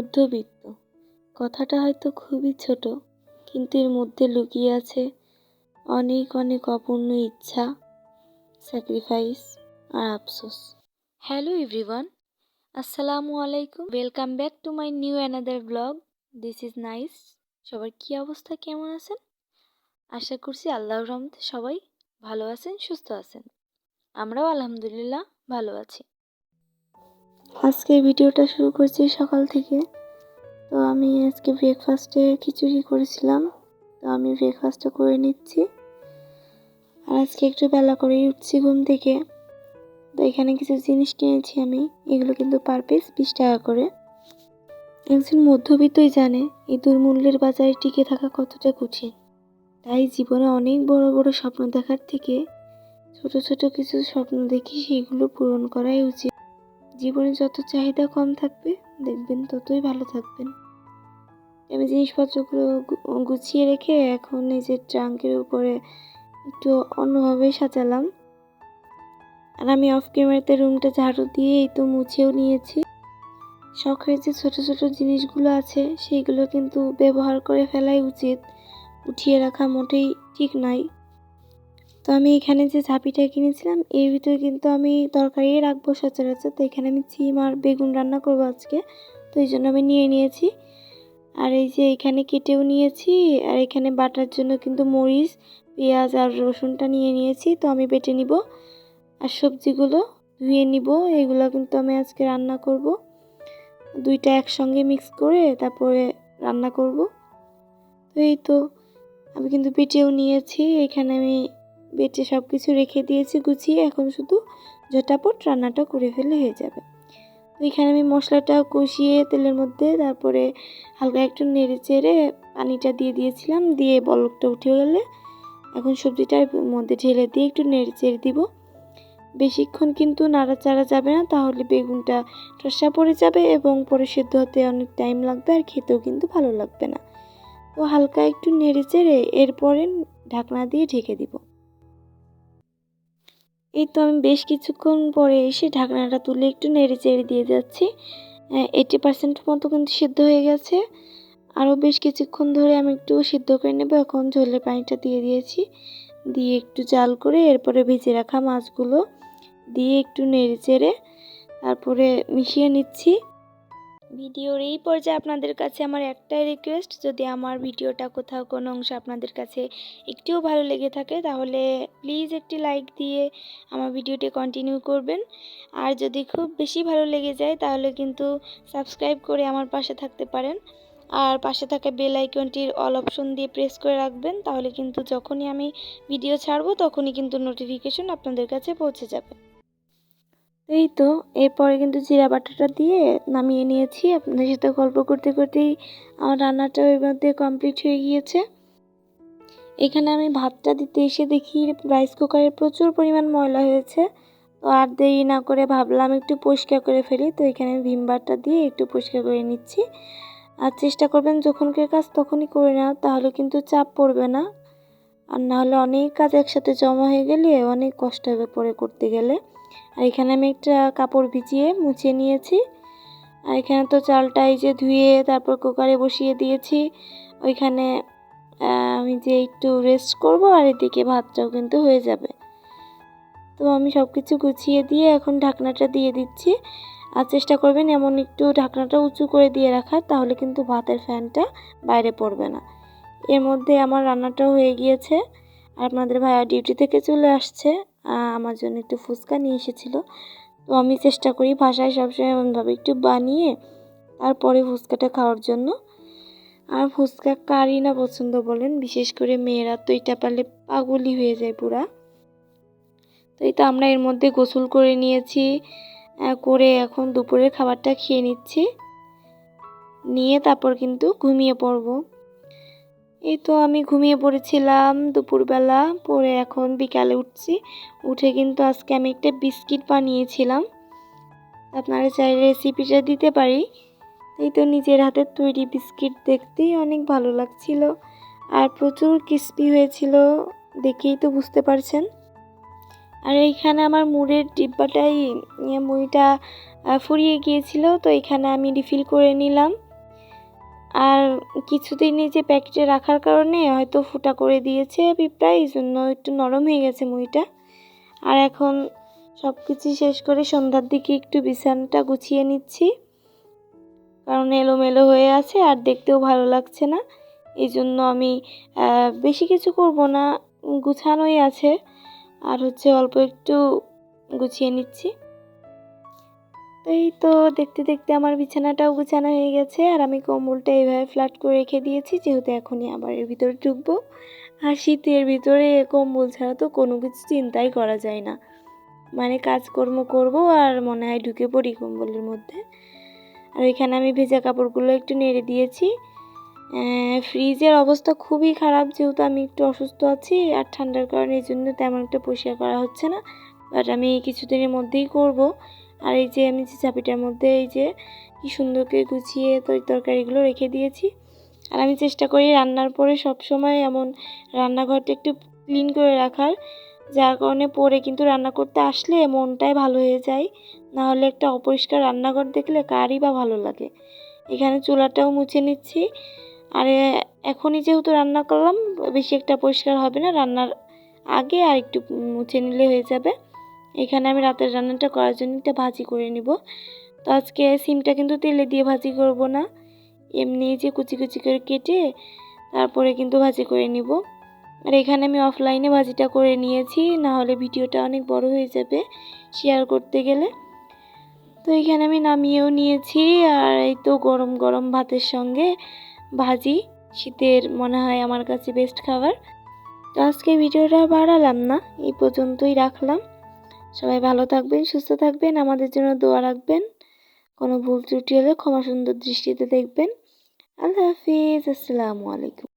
মধ্যবিত্ত। কথাটা হয়তো খুবই ছোট, কিন্তু এর মধ্যে লুকিয়ে আছে অনেক অনেক অপূর্ণ ইচ্ছা স্যাক্রিফাইস আর আফসোস। হ্যালো এভরিওয়ান আসসালামু আলাইকুম। Welcome back to my new another blog this is nice সবার কী অবস্থা, কেমন আছেন? আশা করছি আল্লাহর রহমতে সবাই ভালো আছেন, সুস্থ আছেন। আমরাও আলহামদুলিল্লাহ ভালো আছি। আজকে ভিডিওটা শুরু করছি সকাল থেকে। তো আমি আজকে ব্রেকফাস্টে খিচুড়ি করেছিলাম। তো আমি ব্রেকফাস্টটা করে নিচ্ছি। আর আজকে একটু বেলা করেই উঠছি ঘুম থেকে। তো এখানে কিছু জিনিস কিনেছি আমি। এগুলো কিন্তু পার পিস বিশ টাকা করে। একজন মধ্যবিত্তই জানে, এই দুর্মূল্যের বাজারে টিকে থাকা কতটা কঠিন। তাই জীবনে অনেক বড় বড় স্বপ্ন দেখার থেকে ছোট ছোট কিছু স্বপ্ন দেখি সেগুলো পূরণ করাই উচিত। জীবনে যত চাহিদা কম থাকবে, দেখবেন ততই ভালো থাকবেন। আমি জিনিসপত্রগুলো গুছিয়ে রেখে এখন নিজের ট্রাঙ্কের উপরে একটু অন্যভাবে সাজালাম। আর আমি অফ ক্যামেরাতে রুমটা ঝাড়ু দিয়ে এই তো মুছেও নিয়েছি। শখের যে ছোট ছোট জিনিসগুলো আছে, সেইগুলো কিন্তু ব্যবহার করে ফেলাই উচিত। উঠিয়ে রাখা মোটেই ঠিক তো আমি এখানে যে ঝাঁপিটা কিনেছিলাম, এর ভিতরে কিন্তু আমি তরকারি রাখব সচরাচর। তো এখানে আমি চিম আর বেগুন রান্না করব আজকে, তো এই জন্য আমি নিয়ে নিয়েছি। আর এই যে এখানে কেটেও নিয়েছি, আর এখানে বাটার জন্য কিন্তু মরিচ, পেঁয়াজ আর রসুনটা নিয়ে নিয়েছি, তো আমি বেটে নিব। আর সবজিগুলো ধুয়ে নিব, এগুলো কিন্তু আমি আজকে রান্না করব। দুইটা একসঙ্গে মিক্স করে তারপরে রান্না করব। তো এই তো, আমি কিন্তু বেটেও নিয়েছি, এখানে আমি বেটে সব কিছু রেখে দিয়েছি, গুছিয়ে এখন শুধু ঝটাপট রান্নাটা করে ফেলে হয়ে যাবে। তো এখানে আমি মশলাটা কষিয়ে তেলের মধ্যে, তারপরে হালকা একটু নেড়ে চেড়ে পানিটা দিয়ে দিয়েছিলাম, দিয়ে বলকটা উঠে গেলে এখন সবজিটার মধ্যে ঢেলে দিয়ে একটু নেড়ে চেড়ে দিব। বেশিক্ষণ কিন্তু নাড়াচাড়া যাবে না, তাহলে বেগুনটা টসা পড়ে যাবে এবং পরে সেদ্ধ হতে অনেক টাইম লাগবে আর খেতেও কিন্তু ভালো লাগবে না। তো হালকা একটু নেড়ে চেড়ে এরপরে ঢাকনা দিয়ে ঢেকে দিব। এই তো আমি বেশ কিছুক্ষণ পরে এসে ঢাকনাটা তুলে একটু নেড়ে চেড়ে দিয়ে যাচ্ছি। এইটি পার্সেন্ট মতো কিন্তু সিদ্ধ হয়ে গেছে। আরও বেশ কিছুক্ষণ ধরে আমি একটু সিদ্ধ করে নেব। এখন ঝোলের পানিটা দিয়ে দিয়েছি। দিয়ে একটু জাল করে এরপরে ভেজে রাখা মাছগুলো দিয়ে একটু নেড়ে চেড়ে তারপরে মিশিয়ে নিচ্ছি। ভিডিওর এই পর্যায়ে আপনাদের কাছে আমার একটাই রিকোয়েস্ট যদি আমার ভিডিওটা কোথাও কোনো অংশ আপনাদের কাছে একটুও ভালো লেগে থাকে, তাহলে প্লিজ একটি লাইক দিয়ে আমার ভিডিওটি কন্টিনিউ করবেন। আর যদি খুব বেশি ভালো লেগে যায়, তাহলে কিন্তু সাবস্ক্রাইব করে আমার পাশে থাকতে পারেন। আর পাশে থাকা বেল আইকনটির অল অপশন দিয়ে প্রেস করে রাখবেন, তাহলে কিন্তু যখনই আমি ভিডিও ছাড়বো, তখনই কিন্তু নোটিফিকেশন আপনাদের কাছে পৌঁছে যাবে। এই তো, এরপরে কিন্তু জিরা বাটাটা দিয়ে নামিয়ে নিয়েছি। আপনাদের সাথে গল্প করতে করতেই আমার রান্নাটা এর মধ্যে কমপ্লিট হয়ে গিয়েছে। এখানে আমি ভাতটা দিতে এসে দেখি রাইস কুকারে প্রচুর পরিমাণ ময়লা হয়েছে। তো আর দেরি না করে ভাবলাম একটু পরিষ্কার করে ফেলি। তো এখানে ভিম বারটা দিয়ে একটু পরিষ্কার করে নিচ্ছি। আর চেষ্টা করবেন যখনকার কাজ তখনই করে নেওয়া তাহলে কিন্তু চাপ পড়বে না। আর নাহলে অনেক কাজ একসাথে জমা হয়ে গেলে অনেক কষ্ট হবে পরে করতে গেলে। আর এখানে আমি একটা কাপড় ভিজিয়ে মুছিয়ে নিয়েছি। আর এখানে তো চালটা এই যে ধুয়ে তারপর কুকারে বসিয়ে দিয়েছি। ওইখানে আমি যে একটু রেস্ট করব আর এদিকে ভাতটাও কিন্তু হয়ে যাবে। তো আমি সব কিছু গুছিয়ে দিয়ে এখন ঢাকনাটা দিয়ে দিচ্ছি। আর চেষ্টা করবেন এমন একটু ঢাকনাটা উঁচু করে দিয়ে রাখার, তাহলে কিন্তু ভাতের ফ্যানটা বাইরে পড়বে না। এর মধ্যে আমার রান্নাটাও হয়ে গিয়েছে। আর আপনাদের ভাইয়া ডিউটি থেকে চলে আসছে। আমার জন্য একটু ফুচকা নিয়ে এসেছিল। তো আমি চেষ্টা করি ভাষায় সবসময় এমনভাবে একটু বানিয়ে তারপরে ফুচকাটা খাওয়ার জন্য। আর ফুচকা কারি না পছন্দ বলেন, বিশেষ করে মেয়েরা তো এটা পারলে পাগলই হয়ে যায় পুরা। তো এই তো আমরা এর মধ্যে গোসল করে নিয়েছি করে এখন দুপুরের খাবারটা খেয়ে নিচ্ছি। নিয়ে তারপর কিন্তু ঘুমিয়ে পড়ব। এই তো আমি ঘুমিয়ে পড়েছিলাম দুপুরবেলা, পরে এখন বিকালে উঠছি। উঠে কিন্তু আজকে আমি একটা বিস্কিট বানিয়েছিলাম। আপনারা চাই রেসিপিটা দিতে পারি। এই তো নিজের হাতের তৈরি বিস্কিট দেখতেই অনেক ভালো লাগছিল। আর প্রচুর ক্রিস্পি হয়েছিল, দেখেই তো বুঝতে পারছেন। আর এইখানে আমার মুড়ের ডিব্বাটাই, মুড়িটা ফুরিয়ে গিয়েছিল, তো এখানে আমি রিফিল করে নিলাম। কিছুদিনই যে প্যাকেটে রাখার কারণে হয়তো ফুটা করে দিয়েছে পিঁপড়া, এই জন্য একটু নরম হয়ে গেছে মুড়িটা। আর এখন সব কিছু শেষ করে সন্ধ্যার দিকে একটু বিছানাটা গুছিয়ে নিচ্ছি। কারণ এলোমেলো হয়ে আছে আর দেখতেও ভালো লাগছে না। এই জন্য আমি বেশি কিছু করব না, গুছানোই আছে। আর হচ্ছে অল্প একটু গুছিয়ে নিচ্ছি। তো এই তো দেখতে দেখতে আমার বিছানাটাও গুছানো হয়ে গেছে আর আমি কম্বলটা এইভাবে ফ্ল্যাট করে রেখে দিয়েছি, যেহেতু এখনই আবার এর ভিতরে ঢুকবো। আর শীতের ভিতরে কম্বল ছাড়া তো কোনো কিছু চিন্তাই করা যায় না। মানে কাজকর্ম করব আর মনে হয় ঢুকে পড়ি কম্বলের মধ্যে। আর এখানে আমি ভেজা কাপড়গুলো একটু নেড়ে দিয়েছি। ফ্রিজের অবস্থা খুবই খারাপ, যেহেতু আমি একটু অসুস্থ আছি আর ঠান্ডার কারণে এই জন্য তেমন একটা পরিষ্কার করা হচ্ছে না। বাট আমি কিছুদিনের মধ্যেই করব। আর এই যে আমি যে চাপিটার মধ্যে এই যে কি সুন্দর করে গুছিয়ে তরি, তরকারিগুলো রেখে দিয়েছি। আর আমি চেষ্টা করি রান্নার পরে সব সময় এমন রান্নাঘরটা একটু ক্লিন করে রাখার। যার কারণে পরে কিন্তু রান্না করতে আসলে মনটাই ভালো হয়ে যায়। না হলে একটা অপরিষ্কার রান্নাঘর দেখলে কারই বা ভালো লাগে। এখানে চুলাটাও মুছে নিচ্ছি। আর এখনই যেহেতু রান্না করলাম, বেশি একটা পরিষ্কার হবে না। রান্নার আগে আর একটু মুছে নিলে হয়ে যাবে। এখানে আমি রাতের রান্নাটা করার জন্য একটা ভাজি করে নিব। তো আজকে সিমটা কিন্তু তেলে দিয়ে ভাজি করব না। এমনি যে কুচি কুচি করে কেটে তারপরে কিন্তু ভাজি করে নিব। আর এখানে আমি অফলাইনে ভাজিটা করে নিয়েছি না হলে ভিডিওটা অনেক বড় হয়ে যাবে শেয়ার করতে গেলে। তো এখানে আমি নামিয়েও নিয়েছি, আর এই তো গরম গরম ভাতের সঙ্গে ভাজি, শীতের মনে হয় আমার কাছে বেস্ট খাবার। তো আজকে ভিডিওটা বাড়ালাম না, এই পর্যন্তই রাখলাম। সবাই ভালো থাকবেন, সুস্থ থাকবেন, আমাদের জন্য দোয়া রাখবেন। কোনো ভুল ত্রুটি হলে ক্ষমা সুন্দর দৃষ্টিতে দেখবেন। আল্লাহ হাফিজ, আসসালামু আলাইকুম।